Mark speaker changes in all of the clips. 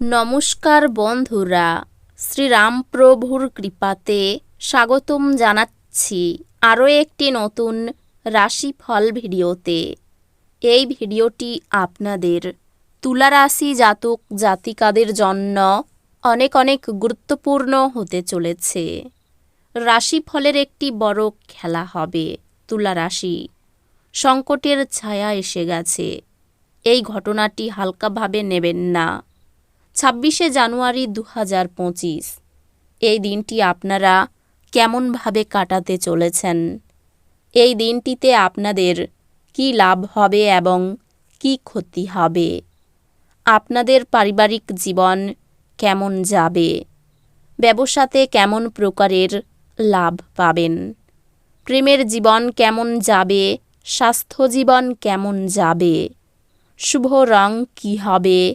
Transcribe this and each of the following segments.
Speaker 1: নমস্কার বন্ধুরা, শ্রীরামপ্রভুর কৃপাতে স্বাগতম জানাচ্ছি আরও একটি নতুন রাশিফল ভিডিওতে। এই ভিডিওটি আপনাদের তুলা রাশি জাতক জাতিকাদের জন্য অনেক অনেক গুরুত্বপূর্ণ হতে চলেছে। রাশিফলের একটি বড় খেলা হবে তুলা রাশি সংকটের ছায়া এসে গেছে। এই ঘটনাটি হালকাভাবে নেবেন না। ছাব্বিশে জানুয়ারি দু হাজার পঁচিশ। এই দিনটি আপনারা কেমনভাবে কাটাতে চলেছেন? এই দিনটিতে আপনাদের কি লাভ হবে এবং কি ক্ষতি হবে? আপনাদের পারিবারিক জীবন কেমন যাবে? ব্যবসাতে কেমন প্রকারের লাভ পাবেন? প্রেমের জীবন কেমন যাবে? স্বাস্থ্য জীবন কেমন যাবে? শুভ রং কী হবে?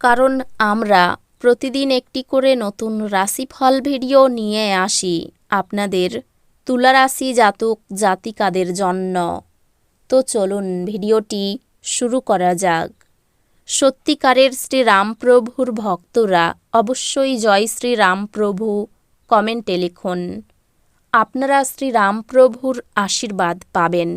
Speaker 1: কারণ আমরা প্রতিদিন একটি করে নতুন রাশিফল ভিডিও নিয়ে আসি আপনাদের তুলা রাশি জাতক জাতিকাদের জন্য। তো চলুন ভিডিওটি শুরু করা যাক। সত্যিকারের শ্রী রামপ্রভুর ভক্তরা অবশ্যই জয় শ্রী রামপ্রভু কমেন্টে লিখুন, আপনারা শ্রী রামপ্রভুর আশীর্বাদ পাবেন।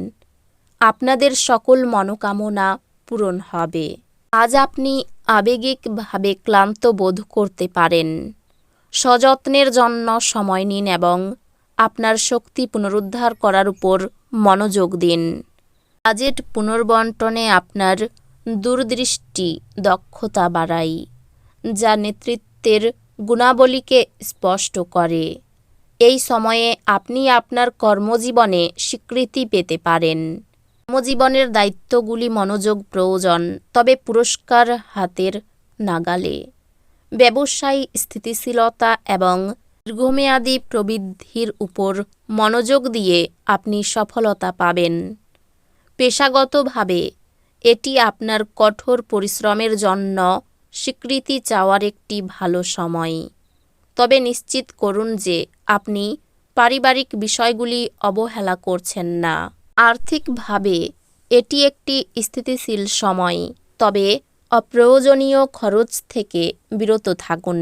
Speaker 1: আপনাদের সকল মনোকামনা পূরণ হবে। আজ আপনি আবেগিকভাবে ক্লান্ত বোধ করতে পারেন। সযত্নের জন্য সময় নিন এবং আপনার শক্তি পুনরুদ্ধার করার উপর মনোযোগ দিন। বাজেট পুনর্বন্টনে আপনার দূরদৃষ্টি দক্ষতা বাড়াই যা নেতৃত্বের গুণাবলীকে স্পষ্ট করে। এই সময়ে আপনি আপনার কর্মজীবনে স্বীকৃতি পেতে পারেন। কর্মজীবনের দায়িত্বগুলি মনোযোগ, প্রয়োজন, তবে পুরস্কার হাতের নাগালে। ব্যবসায়ী স্থিতিশীলতা এবং দীর্ঘমেয়াদী প্রবৃদ্ধির উপর মনোযোগ দিয়ে আপনি সফলতা পাবেন। পেশাগতভাবে, এটি আপনার কঠোর পরিশ্রমের জন্য স্বীকৃতি চাওয়ার একটি ভালো সময়। তবে নিশ্চিত করুন যে আপনি পারিবারিক বিষয়গুলি অবহেলা করছেন না। আর্থিকভাবে এটি একটি স্থিতিশীল সময়, তবে অপ্রয়োজনীয় খরচ থেকে বিরত থাকুন।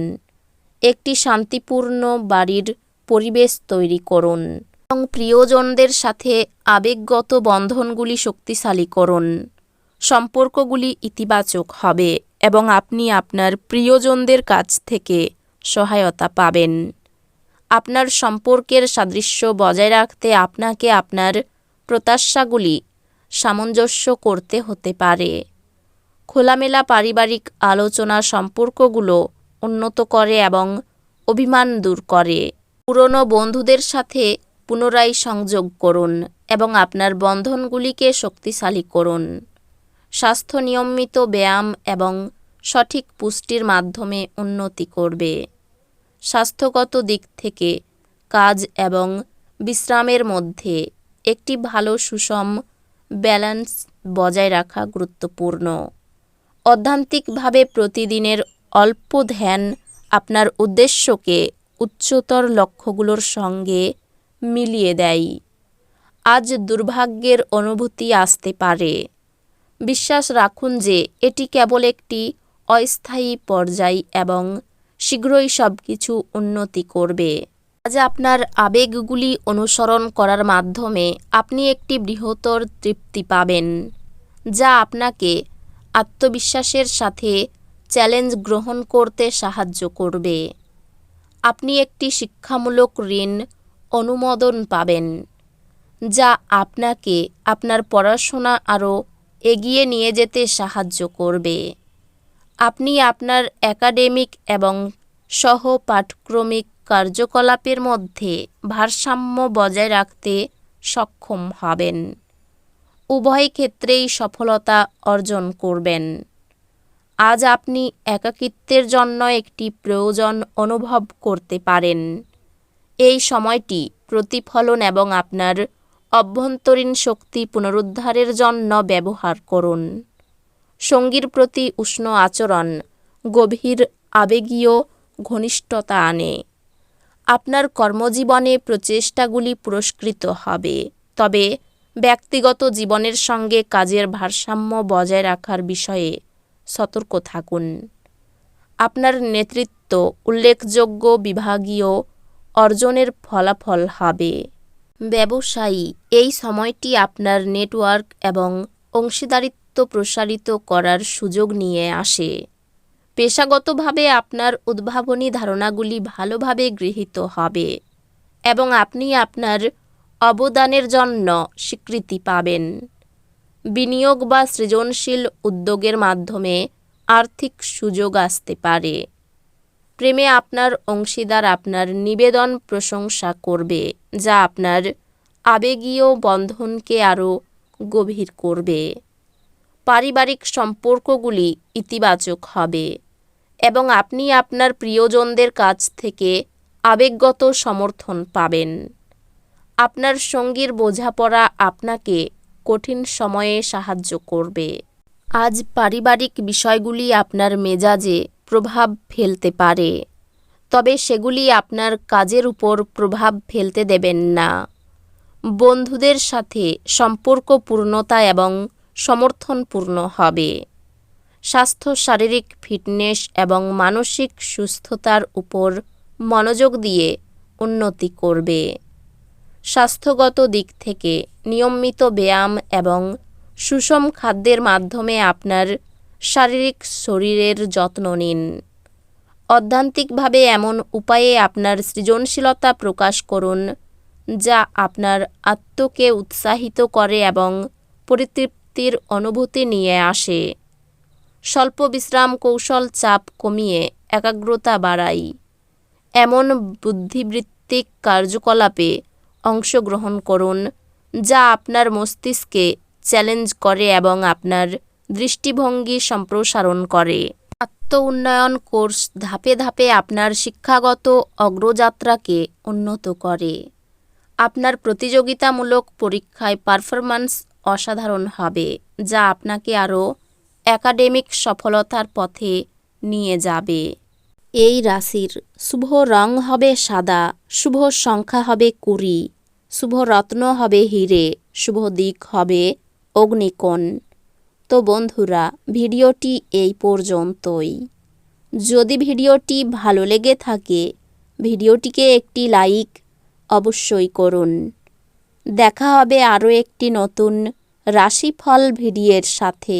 Speaker 1: একটি শান্তিপূর্ণ বাড়ির পরিবেশ তৈরি করুন এবং প্রিয়জনদের সাথে আবেগগত বন্ধনগুলি শক্তিশালী করুন। সম্পর্কগুলি ইতিবাচক হবে এবং আপনি আপনার প্রিয়জনদের কাছ থেকে সহায়তা পাবেন। আপনার সম্পর্কের সাদৃশ্য বজায় রাখতে আপনাকে আপনার প্রত্যাশাগুলি সামঞ্জস্য করতে হতে পারে। খোলামেলা পারিবারিক আলোচনা সম্পর্কগুলো উন্নত করে এবং অভিমান দূর করে। পুরনো বন্ধুদের সাথে পুনরায় সংযোগ করুন এবং আপনার বন্ধনগুলিকে শক্তিশালী করুন। স্বাস্থ্য নিয়মিত ব্যায়াম এবং সঠিক পুষ্টির মাধ্যমে উন্নতি করবে। স্বাস্থ্যগত দিক থেকে কাজ এবং বিশ্রামের মধ্যে একটি ভালো সুষম ব্যালেন্স বজায় রাখা গুরুত্বপূর্ণ। অধ্যান্তিকভাবে প্রতিদিনের অল্প ধ্যান আপনার উদ্দেশ্যকে উচ্চতর লক্ষ্যগুলোর সঙ্গে মিলিয়ে দেয়। আজ দুর্ভাগ্যের অনুভূতি আসতে পারে। বিশ্বাস রাখুন যে এটি কেবল একটি অস্থায়ী পর্যায় এবং শীঘ্রই সব কিছু উন্নতি করবে। আজ আপনার আবেগগুলি অনুসরণ করার মাধ্যমে আপনি একটি বৃহত্তর তৃপ্তি পাবেন, যা আপনাকে আত্মবিশ্বাসের সাথে চ্যালেঞ্জ গ্রহণ করতে সাহায্য করবে। আপনি একটি শিক্ষামূলক ঋণ অনুমোদন পাবেন, যা আপনাকে আপনার পড়াশোনা আরও এগিয়ে নিয়ে যেতে সাহায্য করবে। আপনি আপনার একাডেমিক এবং সহ পাঠক্রমিক কার্যকলাপের মধ্যে ভারসাম্য বজায় রাখতে সক্ষম হবেন। উভয় ক্ষেত্রেই সফলতা অর্জন করবেন। আজ আপনি একাকিত্বের জন্য একটি প্রয়োজন অনুভব করতে পারেন। এই সময়টি প্রতিফলন এবং আপনার অভ্যন্তরীণ শক্তি পুনরুদ্ধারের জন্য ব্যবহার করুন। সঙ্গীর প্রতি উষ্ণ আচরণ, গভীর আবেগীয় ঘনিষ্ঠতা আনে। আপনার কর্মজীবনে প্রচেষ্টাগুলি পুরস্কৃত হবে। তবে ব্যক্তিগত জীবনের সঙ্গে কাজের ভারসাম্য বজায় রাখার বিষয়ে সতর্ক থাকুন। আপনার নেতৃত্ব উল্লেখযোগ্য বিভাগীয় অর্জনের ফলাফল হবে। ব্যবসায়ী, এই সময়টি আপনার নেটওয়ার্ক এবং অংশীদারিত্ব প্রসারিত করার সুযোগ নিয়ে আসে। পেশাগতভাবে আপনার উদ্ভাবনী ধারণাগুলি ভালোভাবে গৃহীত হবে এবং আপনি আপনার অবদানের জন্য স্বীকৃতি পাবেন। বিনিয়োগ বা সৃজনশীল উদ্যোগের মাধ্যমে আর্থিক সুযোগ আসতে পারে। প্রেমে আপনার অংশীদার আপনার নিবেদন প্রশংসা করবে, যা আপনার আবেগীয় বন্ধনকে আরও গভীর করবে। পারিবারিক সম্পর্কগুলি ইতিবাচক হবে। এবং আপনি আপনার প্রিয়জনদের কাছ থেকে আবেগগত সমর্থন পাবেন। আপনার সঙ্গীর বোঝাপড়া আপনাকে কঠিন সময়ে সাহায্য করবে। আজ পারিবারিক বিষয়গুলি আপনার মেজাজে প্রভাব ফেলতে পারে, তবে সেগুলি আপনার কাজের উপর প্রভাব ফেলতে দেবেন না। বন্ধুদের সাথে সম্পর্ক পূর্ণতা এবং সমর্থনপূর্ণ হবে। স্বাস্থ্য, শারীরিক ফিটনেস এবং মানসিক সুস্থতার উপর মনোযোগ দিয়ে উন্নতি করবে। স্বাস্থ্যগত দিক থেকে নিয়মিত ব্যায়াম এবং সুষম খাদ্যের মাধ্যমে আপনার শারীরিক শরীরের যত্ন নিন। অধ্যান্তিকভাবে এমন উপায়ে আপনার সৃজনশীলতা প্রকাশ করুন, যা আপনার আত্মকে উৎসাহিত করে এবং পরিতৃপ্তির অনুভূতি নিয়ে আসে। স্বল্প বিশ্রাম কৌশল চাপ কমিয়ে একাগ্রতা বাড়াই। এমন বুদ্ধিবৃত্তিক কার্যকলাপে অংশগ্রহণ করুন, যা আপনার মস্তিষ্কে চ্যালেঞ্জ করে এবং আপনার দৃষ্টিভঙ্গি সম্প্রসারণ করে। আত্ম উন্নয়ন কোর্স ধাপে ধাপে আপনার শিক্ষাগত অগ্রযাত্রাকে উন্নত করে। আপনার প্রতিযোগিতামূলক পরীক্ষায় পারফরম্যান্স অসাধারণ হবে, যা আপনাকে আরও একাডেমিক সফলতার পথে নিয়ে যাবে। এই রাশির শুভ রং হবে সাদা, শুভ সংখ্যা হবে কুড়ি, শুভ রত্ন হবে হিরে, শুভ দিক হবে অগ্নিকোণ। তো বন্ধুরা, ভিডিওটি এই পর্যন্তই। যদি ভিডিওটি ভালো লেগে থাকে, ভিডিওটিকে একটি লাইক অবশ্যই করুন। দেখা হবে আরও একটি নতুন রাশিফল ভিডিওর সাথে।